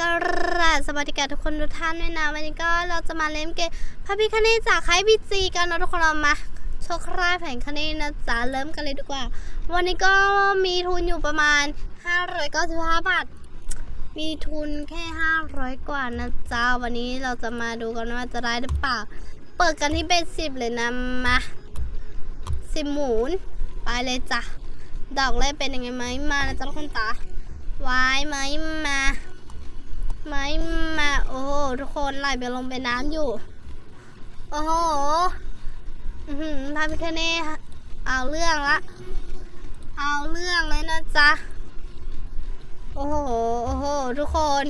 กราสวัสดีกับทุกคนทุกท่านด้วยนะวันนี้ก็เราจะมาเล่นเกมพระพิคเนตจากค่ายบีจีกันนะทุกคนเรามาโชคราแผงคเนตนะจ๊ะเริ่มกันเลยดีกว่า วันนี้ก็มีทุนอยู่ประมาณ 595 บาท มีทุนแค่ 500 กว่านะจ๊ะวันนี้เราจะมาดูกันว่าจะได้หรือเปล่า เปิดกันที่เบสสิบเลยนะมาสิบหมุนไปเลยจ้ะดอกแรกเป็นยังไงไหมมานะจ๊ะทุกคนตาวายไหมมา ไม่มาโอ้โหทุกคนไหลไปลงไปน้ำอยู่ โอ้โหอือหือพาพิคเน่เอาเรื่องละ เอาเรื่องเลยนะจ๊ะ โอ้โห โอ้โห ทุกคน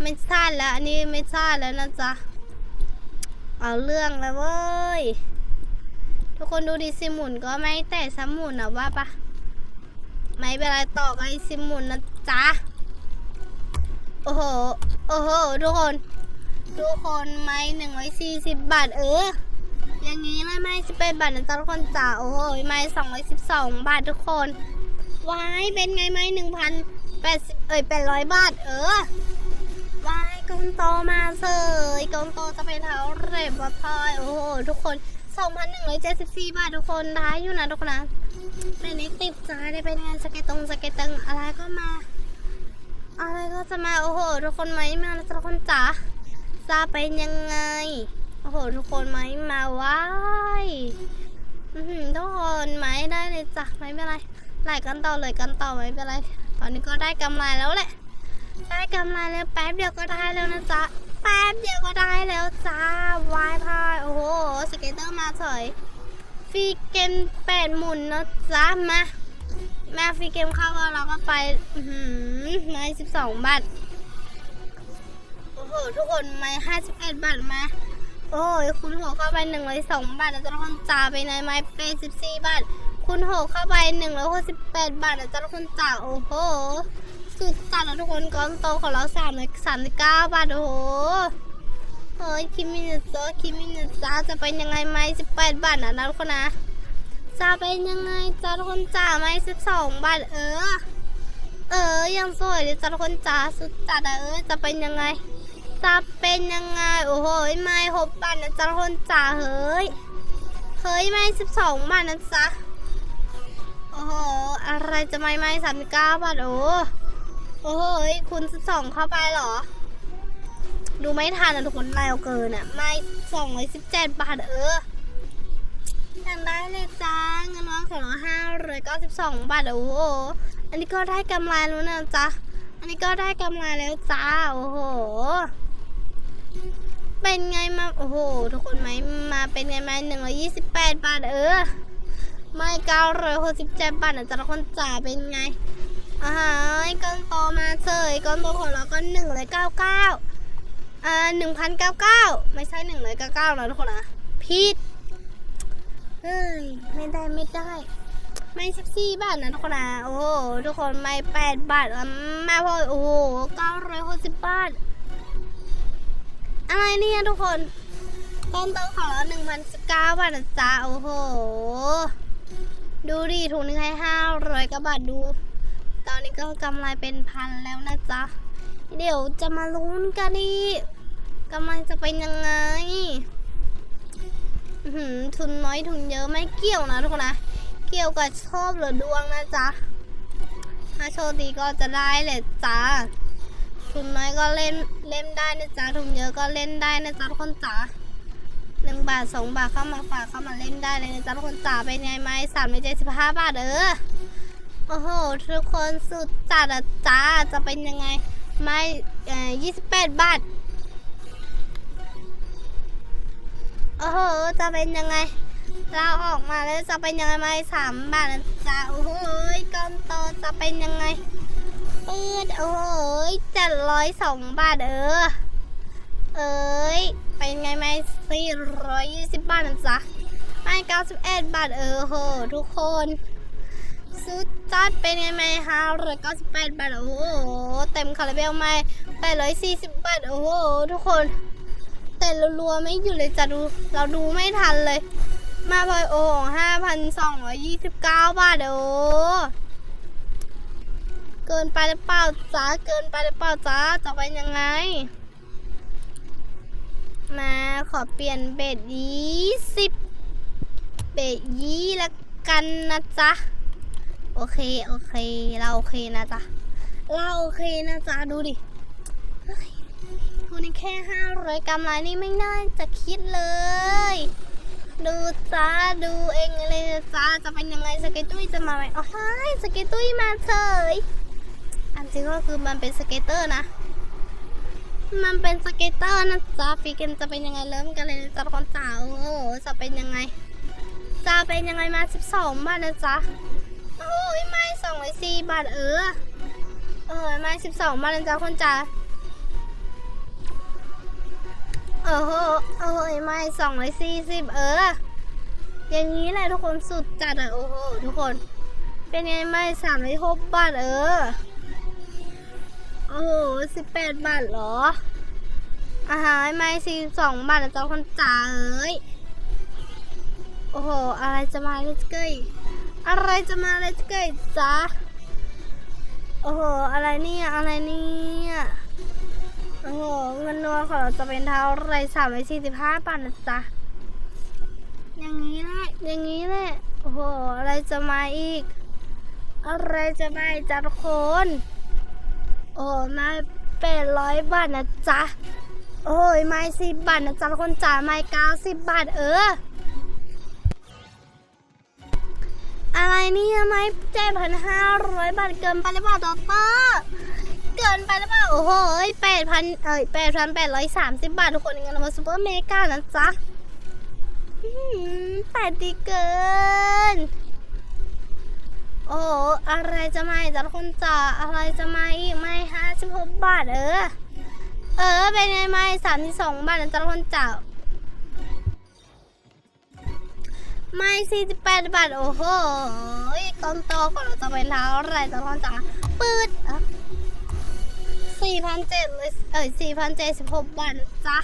ไม่สั้นแล้ว อันนี้ไม่สั้นแล้วนะจ๊ะ เอาเรื่องแล้วเว้ย ทุกคนดูดิซิมุนก็ไม่แต่สมุนนะว่าปะไม่เป็นไรต่อไอซิมุนนะจ๊ะ โอ้โห โอ้โห ทุกคน ทุกคนไม้หนึ่งร้อยสี่สิบบาท เออ อย่างนี้เลยไม้สิบแปดบาทนะจ๊ะทุกคนจ๋า โอ้โห ไม้สองร้อยสิบสองบาททุกคน ว้าย เป็นไงไม้หนึ่งพันแปดสิบเอ้ยแปดร้อยบาท เออ ว้ายกองโตมาเสยกองโตจะเป็นเท้าเร็บวัดพลอย โอ้โห ทุกคนสองพันหนึ่งร้อยเจ็ดสิบสี่บาททุกคนได้อยู่นะทุกคนนะเป็นนิติดใจได้เป็นงานสเก็ตตรงสเก็ตตังอะไรก็มา อะไรก็จะมาโอ้โห ทุกคนไหมมาแล้วทุกคนจ๋าจะเป็นยังไง โอ้โห ทุกคนไหมมาว้ายทุกคนไหมได้เลยจ้ะไม่เป็นไรไล่กันต่อเลยกันต่อไม่เป็นไร ตอนนี้ก็ได้กำไรแล้วแหละ ได้กำไรแล้วแป๊บเดียวก็ได้แล้วนะจ๊ะแป๊บเดียวก็ได้แล้วจ้าวายพายโอ้โหสเก็ตเตอร์มาเฉยฟรีเกมแปดหมุนนะจ๊ะมา แม่ฟรีเกมเข้าก็เราก็ไปหือไม่สิบสองบาท โอ้โห ทุกคนไม่ห้าสิบเอ็ดบาทมาโอ้ยคุณโหเข้าไปหนึ่งร้อยสองบาทแล้วจะต้องจ่าไปในไม้เปสิบสี่บาท คุณโหเข้าไปหนึ่งร้อยหกสิบแปดบาทแล้วจะต้องจ่าโอ้โห สุดจัดแล้วทุกคนก้อนโตของเราสามร้อยสามสิบเก้าบาท โอ้โหเฮ้ยคิมินโซคิมินซาจะเป็นยังไงไหมสิบแปดบาทนะทุกคนนะ จะเป็นยังไงจ้าทุกคนจ่าไหมสิบสองบาทเออ เออยังสวยเลยจ้าทุกคนจ่าสุดจัดเออจะเป็นยังไงจะเป็นยังไงโอ้โหไม่หกบาทนะจ้าทุกคนจ่าเฮ้ยเฮ้ยไม่สิบสองบาทนะจ๊ะโอ้โหอะไรจะไม่ไม่สามสิบเก้าบาทโอ้โอ้โหคุณสิบสองเข้าไปเหรอ ดูไม่ทันนะทุกคนเร็วเกินอะ ไม่สองร้อยสิบเจ็ดบาทเออ สั่งได้เลยจ้าเงินวางของเราห้าร้อยเก้าสิบสองบาทโอ้โหอันนี้ก็ได้กำไรแล้วนะจ๊ะอันนี้ก็ได้กำไรแล้วจ้าโอ้โห เป็นไงมาโอ้โห ทุกคนไหมมาเป็นไงมาหนึ่งร้อยยี่สิบแปดบาทเออไม่เก้าร้อยหกสิบเจ็ดบาทนะจ๊ะทุกคนจ๋าเป็นไงอ่าฮะก้อนโตมาเฉยก้อนโตของเราก็หนึ่งร้อยเก้าเก้าอ่าหนึ่งพันเก้าเก้าไม่ใช่หนึ่งร้อยเก้าเก้านะทุกคนนะผิด เฮ้ยไม่ได้ไม่ได้ ไม่สิบสี่บาทนะทุกคนนะโอ้โหทุกคนไม่แปดบาทอะมาพอโอ้โหเก้าร้อยหกสิบบาท อะไรเนี่ยทุกคนต้นโตของเราหนึ่งพันสิบเก้าบาทนะจ๊ะโอ้โห ดูดิถุงนึงให้ห้าร้อยกว่าบาทดู ตอนนี้ก็กำไรเป็นพันแล้วนะจ๊ะ เดี๋ยวจะมาลุ้นกันดิกำไรจะเป็นยังไง หือทุนน้อยทุนเยอะไม่เกี่ยวนะทุกคนนะเกี่ยวกับโชคหรือดวงนะจ๊ะถ้าโชคดีก็จะได้เลยจ้าทุนน้อยก็เล่นเล่นได้นะจ๊ะทุนเยอะก็เล่นได้นะจ๊ะทุกคนจ๋าหนึ่งบาทสองบาทเข้ามาฝากเข้ามาเล่นได้เลยนะจ๊ะทุกคนจ๋าเป็นไงไหมสามร้อยเจ็ดสิบห้าบาทเออโอ้โหทุกคนสุดจัดอะจ้าจะเป็นยังไง ไม่เอ่อยี่สิบแปดบาท โอ้โห จะเป็นยังไง เราออกมาแล้วจะเป็นยังไงไหมสามบาทนะจ๊ะโอ้โหก้อนโตจะเป็นยังไงปืดโอ้โหเจ็ดร้อยสองบาทเออ เอ้ย เป็นไงไหมสี่ร้อยยี่สิบบาทนะจ๊ะไม่เก้าสิบเอ็ดบาทเออโหทุกคนสุดจัดเป็นไงไหมห้าร้อยเก้าสิบแปดบาท โอ้โห เต็มคาราเบลไหมแปดร้อยสี่สิบบาท โอ้โห ทุกคน แต่รัวๆไม่อยู่เลยจะดู เราดูไม่ทันเลย มาพอยโอ่งห้าพันสองร้อยยี่สิบเก้าบาทโอ้เกินไปหรือเปล่าจ้าเกินไปหรือเปล่าจ้าจะเป็นยังไง มาขอเปลี่ยนเบ็ดยี่สิบเบ็ดยี่ละกันนะจ๊ะโอเค โอเค เราโอเคนะจ๊ะ เราโอเคนะจ๊ะ ดูดิ ทุนแค่ห้าร้อยกำไรนี่ไม่น่าจะคิดเลย ดูจ้าดูเองเลยจ้าจะเป็นยังไงสเก็ตตุ้ยจะมาไหมอ๋อใช่สเก็ตตุ้ยมาเฉยอันจริงก็คือมันเป็นสเก็ตเตอร์นะ มันเป็นสเก็ตเตอร์นะจ๊ะฟีเกมจะเป็นยังไงเริ่มกันเลยจ๊ะคนจ๋าโอ้โหจะเป็นยังไงจะเป็นยังไงมา 12 บาทนะจ๊ะ โอ้ยไม่สองร้อยสี่บาทเออ เออไม่สิบสองบาทนะจ๊ะคนจ๋า เออโหโอ้ยไม่สองร้อยสี่สิบเออ อย่างนี้แหละทุกคนสุดจัดอะโอ้โหทุกคน เป็นไงไม่สามร้อยหกบาทเออ โอ้โหสิบแปดบาทเหรออาหารไม่สี่สองบาทนะจ๊ะคนจ๋าเอ้ยโอ้โห อะไรจะมาเลสเกยอะไรจะมาเลสเกยจ๊ะโอ้โห อะไรเนี่ย อะไรเนี่ย โอ้โหเงินรวมของเราจะเป็นเท่าไรสามร้อยสี่สิบห้าบาทนะจ๊ะ อย่างนี้แหละ อย่างนี้แหละ โอ้โห อะไรจะมาอีก อะไรจะมาอีกจ้ะทุกคน โอ้มาแปดร้อยบาทนะจ๊ะ โอ้ยไม้สิบบาทนะจ๊ะทุกคนจ๋าไม้เก้าสิบบาทเออ อะไรเนี่ยไม้เจ็ดพันห้าร้อยบาทเกินไปหรือเปล่าดอกเตอร์ เกินไปแล้วเปล่าโอ้โหแปดพันเอ้ยแปดพันแปดร้อยสามสิบบาททุกคนเงินมาซูเปอร์เมกานะจ๊ะแปดดีเกิน โอ้อะไรจะมาจ้ะทุคนจ๋าอะไรจะมาอีกไม่ห้าสิบหกบาทเออ เออ เป็นไงไม่สามสิบสองบาทจ้ะทุคนจ๋าไม่สี่สิบแปดบาท โอ้โหกอนโตก็เราจะไปแล้วอะไรจะร้อนจังปืดอะี่พันเจ็ดเลยเอ่ย4,076วันจ้ะ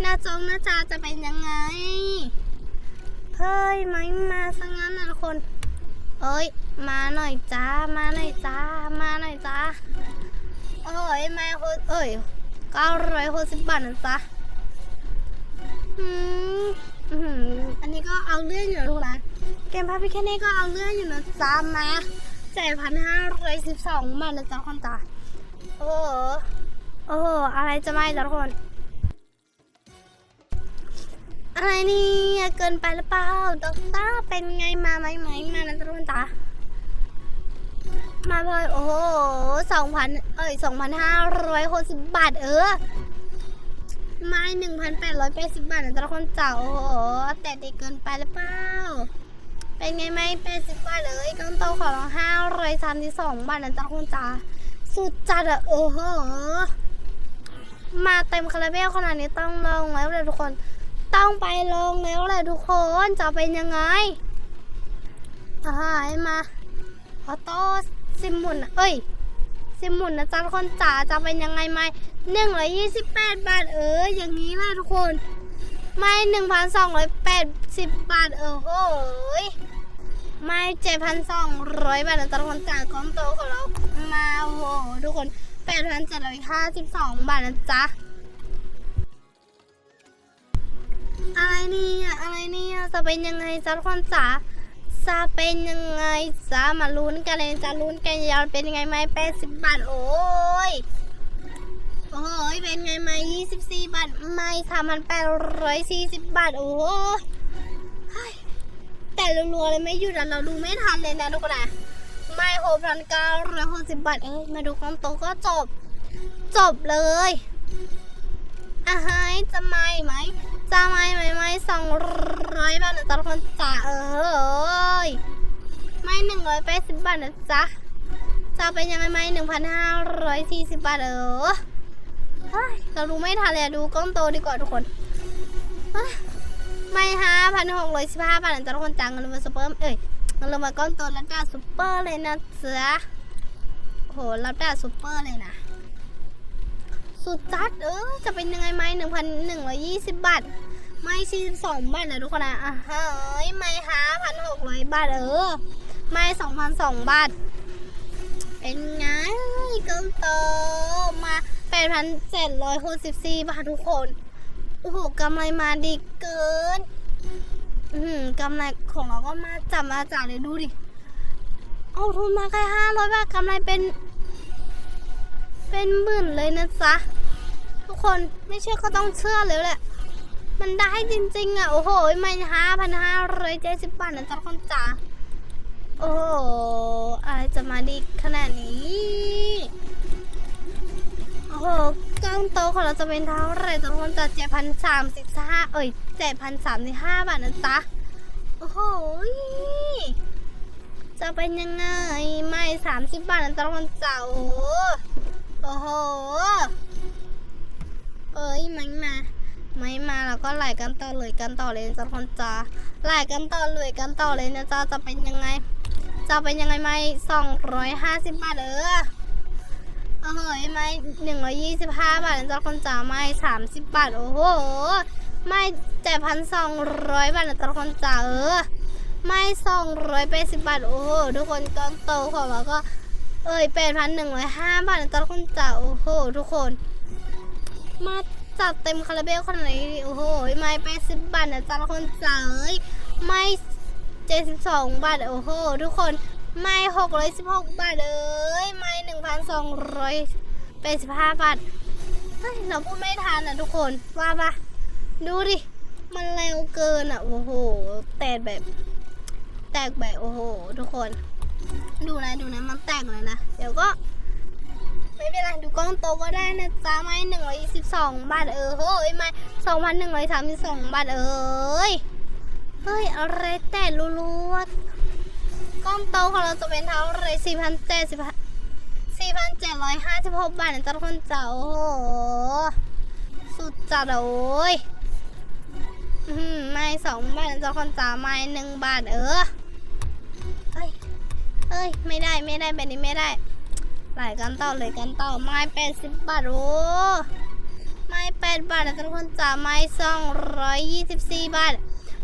หน้าจงหน้าจาจะเป็นยังไง เฮ้ยไม่มาซะงั้นนะคน เอ้ย มาหน่อยจ้า มาหน่อยจ้า มาหน่อยจ้า โอ้ยมาเอ้ยเก้าร้อยหกสิบบาทนะจ๊ะอืมอันนี้ก็เอาเรื่องอยู่นะเกมพาพิแค่นี้ก็เอาเรื่องอยู่นะจ๊ะมาเจ็ดพันห้าร้อยสิบสองบาทนะจ๊ะคนตา โอ้โหโอ้โหอะไรจะไม่จ้ทุกคน อะไรนี่เกินไปหรือเปล่าดอกต้าเป็นไงมาไหมไหมมานะจ๊ะทุกคนตามาเลยโอ้โหสองพันเอ้ยสองพันห้าร้อยหกสิบบาทเออไม้หนึ่งพันแปดร้อยแปดสิบบาทนะแต่ละคนเจ้าโอ้โหแต่เด็กเกินไปหรือเปล่าเป็นไงไหมแปดสิบบาทเลยก้อนโตของเราห้าร้อยสามสิบสองบาทนะแต่ละคนจ้า สุดจัดอะโอ้โห มาเต็มคาราเบลขนาดนี้ต้องลองแล้วเลยทุกคน ต้องไปลองแล้วเลยทุกคนจะเป็นยังไงอ่าให้มาออโต้ซิมมุนอะเอ้ยซิมหมุนนะจ๊ะคนจ๋าจะเป็นยังไงไหมหนึ่งร้อยยี่สิบแปดบาทเอออย่างนี้แหละทุกคน ไม่หนึ่งพันสองร้อยแปดสิบบาทเออโหย ไม่เจ็ดพันสองร้อยบาทนะจ๊ะทุกคนจากล้องโตของเรามาโหทุกคนแปดพันเจ็ดร้อยห้าสิบสองบาทนะจ๊ะอะไรเนี่ยอะไรเนี่ยจะเป็นยังไงจ๊ะทุกคนจ๋าจะเป็นยังไงจ๊ะมาลุ้นกันเลยจะลุ้นกันยาวเป็นยังไงไหมแปดสิบบาทโอ้ยโอ้ยเป็นไงไหมยี่สิบสี่บาทไม่สามพันแปดร้อยสี่สิบบาทโอ้ย แต่รัวๆเลยไม่หยุดอะเราดูไม่ทันเลยนะทุกคนนะไม่หกพันเก้าร้อยหกสิบบาทเอ้ยมาดูความโตก็จบ จบเลยอะฮายจะไม่ไหมจะไม่ไหมไม่สองร้อยบาทนะจ๊ะทุกคนจ๋าเออไม่หนึ่งร้อยแปดสิบบาทนะจ๊ะจะเป็นยังไงไหมหนึ่งพันห้าร้อยสี่สิบบาทเออเฮ้ยเราดูไม่ทันเลยดูกล้องโตดีกว่าทุกคนเฮ้ย ไม่ห้าพันหกร้อยสิบห้าบาทนะจ๊ะทุกคนจ๋าเงินรวมซุปเปอร์เอ้ยเงินรวมก้อนโตแล้วจ้าซุปเปอร์เลยนะจ๊ะโอ้โหรับได้ซุปเปอร์เลยนะ สุดจัดเออจะเป็นยังไงไหมหนึ่งพันหนึ่งร้อยยี่สิบบาท ไม่สี่สองบาทนะทุกคนนะอะเฮ้ยไม่ห้าพันหกร้อยบาทเออ ไม่สองพันสองบาท เป็นไงก้องโตมา8,764บาททุกคน โอ้โหกำไรมาดีเกิน อืมกำไรของเราก็มาจับมาจากเลยดูดิ เอาทุนมาแค่ห้าร้อยบาทกำไรเป็น เป็นหมื่นเลยนะจ๊ะ ทุกคนไม่เชื่อก็ต้องเชื่อเลยแหละ มันได้จริงๆอะ โอ้โหไม่ห้าพันห้าร้อยเจ็ดสิบบาทนะจ๊ะคนจ๋าโอ้โหอะไรจะมาดีขนาดนี้ โอ้โห กล้องโตของเราจะเป็นเท่าไหรจ๊ะคนจ๋าเจ็ดพันสามสิบห้าเอ้ยเจ็ดพันสามสิบห้าบาทนะจ๊ะ โอ้โห จะเป็นยังไง ไม่สามสิบบาทนะจ๊ะคนจ๋าโอ้โห เอ้ยไม่มาไม่มาแล้วก็ไหลกันต่อเลยกันต่อเลยนะจ๊ะคนจ๋าไหลกันต่อเลยกันต่อเลยนะจ๊ะจะเป็นยังไง จะเป็นยังไงไม่สองร้อยห้าสิบบาทเออ เอ้ยไม่หนึ่งร้อยยี่สิบห้าบาทนะจ๊ะคนจ๋าไม่สามสิบบาท โอ้โห ไม่เจ็ดพันสองร้อยบาทนะจ๊ะคนจ๋าเออ ไม่สองร้อยแปดสิบบาท โอ้โห ทุกคนก้อนโตของเราก็ เอ้ยแปดพันหนึ่งร้อยห้าบาทนะจ๊ะคนจ๋าโอ้โห ทุกคน มาจัดเต็มคาราเบลขนาดนี้โอ้โห ไม่แปดสิบบาทนะจ๊ะคนจ๋าเอ้ยไม่เจ็ดสิบสองบาท โอ้โห ทุกคน ไม่หกร้อยสิบหกบาทเอ้ยไม่หนึ่งพันสองร้อยแปดสิบห้าบาทเฮ้ยเราพูดไม่ทันอะทุกคนว่าปะดูดิ มันเร็วเกินอะ โอ้โห แตกแบบ แตกแบบ โอ้โห ทุกคน ดูนะดูนะมันแตกเลยนะ เดี๋ยวก็ ไม่เป็นไรดูกล้องโตก็ได้นะจ๊ะไม่หนึ่งร้อยยี่สิบสองบาทเออเฮ้ยไม่สองพันหนึ่งร้อยสามสิบสองบาทเอ้ยเฮ้ย อะไรแต่รัวๆกล้ องโตของเราจะเป็นเท่าไรสี่พันเจ็ดสิบสี่พันเจ็ดร้อยห้าสิบหกบาทนะจ๊ะทุกคนจ๋าโอ้โห สุดจัดอะโอ้ยไม่สองบาทนะจ๊ะทุกคนจ๋าไม่หนึ่งบาทเออเอ้ยเอ้ย ไม่ได้ไม่ได้แบบนี้ไม่ได้ หลายกันต่อเลยกันต่อไม้แปดสิบบาทโอ้ไม้แปดบาทนะทุกคนจ๋าไม้สองร้อยยี่สิบสี่บาท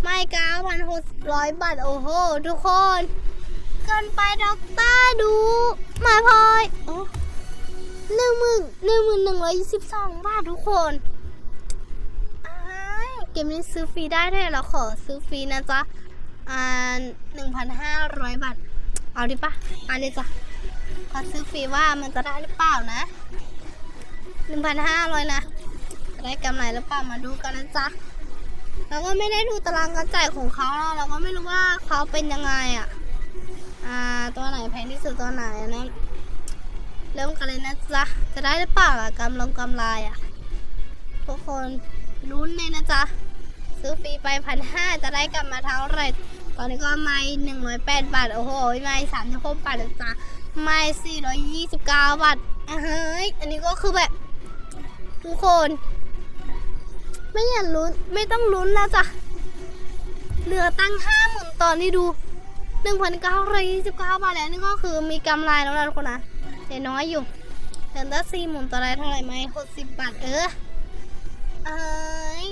ไม้เก้าพันหกร้อยบาท โอ้โห ทุกคน เกินไปด็อกเตอร์ดูไมาพลอยหนึ่งหมื่นหนึ่งหมื่นหนึ่งร้อยยี่สิบสองบาททุกคนเกมนี้ซื้อฟรีได้ด้วยเราขอซื้อฟรีนะจ๊ะอ่าหนึ่งพันห้าร้อยบาท เอาดิปะเอาเลยจ้ะขอซื้อฟรีว่ามันจะได้หรือเปล่านะหนึ่งพันห้าร้อยนะ ได้กำไรหรือเปล่ามาดูกันนะจ๊ะเราก็ไม่ได้ดูตารางการจ่ายของเขาเราเราก็ไม่รู้ว่าเขาเป็นยังไงอะ อ่า ตัวไหนแพงที่สุดตัวไหนนะเริ่มกันเลยนะจ๊ะ จะได้หรือเปล่าล่ะกำลงกำไรอะทุกคนลุ้นเลยนะจ๊ะ ซื้อฟรีไปพันห้าจะได้กลับมาเท่าไหรตอนนี้ก็ไม่หนึ่งร้อยแปดบาท โอ้โห ไม่สามสิบหกบาทนะจ๊ะ ไม่สี่ร้อยยี่สิบเก้าบาทเฮ้ย อันนี้ก็คือแบบ ทุกคน ไม่อยากลุ้น ไม่ต้องลุ้นแล้วจ้ะเหลือตั้งห้าหมื่นตอนนี้ดู หนึ่งพันเก้าร้อยยี่สิบเก้าบาทแล้วนี่ก็คือมีกำไรแล้วนะทุกคนนะแต่น้อยอยู่เดือนละสี่หมื่นต่อไรเท่าไหร่ไหมหกสิบบาทเออเอ้ย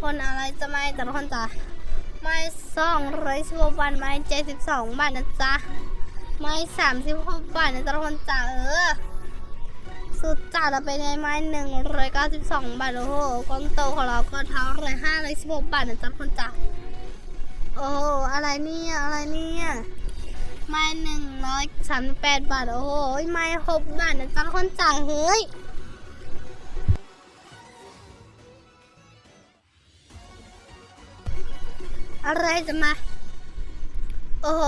คนอะไรจะไม่แต่ละคนจ้ะไม่สองร้อยสิบหกบาทไม่เจ็ดสิบสองบาทนะจ๊ะไม่สามสิบหกบาทนะจ๊ะทุกคนจ๋าเออสุดจัดอะเป็นไงไม้หนึ่งร้อยเก้าสิบสองบาทโอ้โหก้อนโตของเราก็เท้าเลยห้าร้อยสิบหกบาทนะจ๊ะทุกคนจ๋า โอ้โหอะไรเนี่ยอะไรเนี่ยไม้หนึ่งร้อยสามแปดบาท โอ้โหไม้หกบาทนะจ๊ะคนจ๋าเฮ้ยอะไรจะมา โอ้โห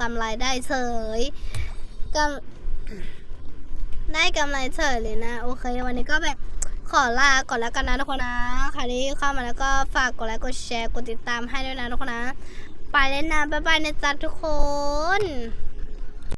กำไรได้เฉยกำได้กำไรเฉยเลยนะ โอเค วันนี้ก็แบบ ขอลาก่อนแล้วกันนะทุกคนนะใครที่เข้ามาแล้วก็ฝากกดไลค์กดแชร์กดติดตามให้ด้วยนะทุกคนนะ ไปเล่นน้ำบ๊ายบายนะจ๊ะทุกคน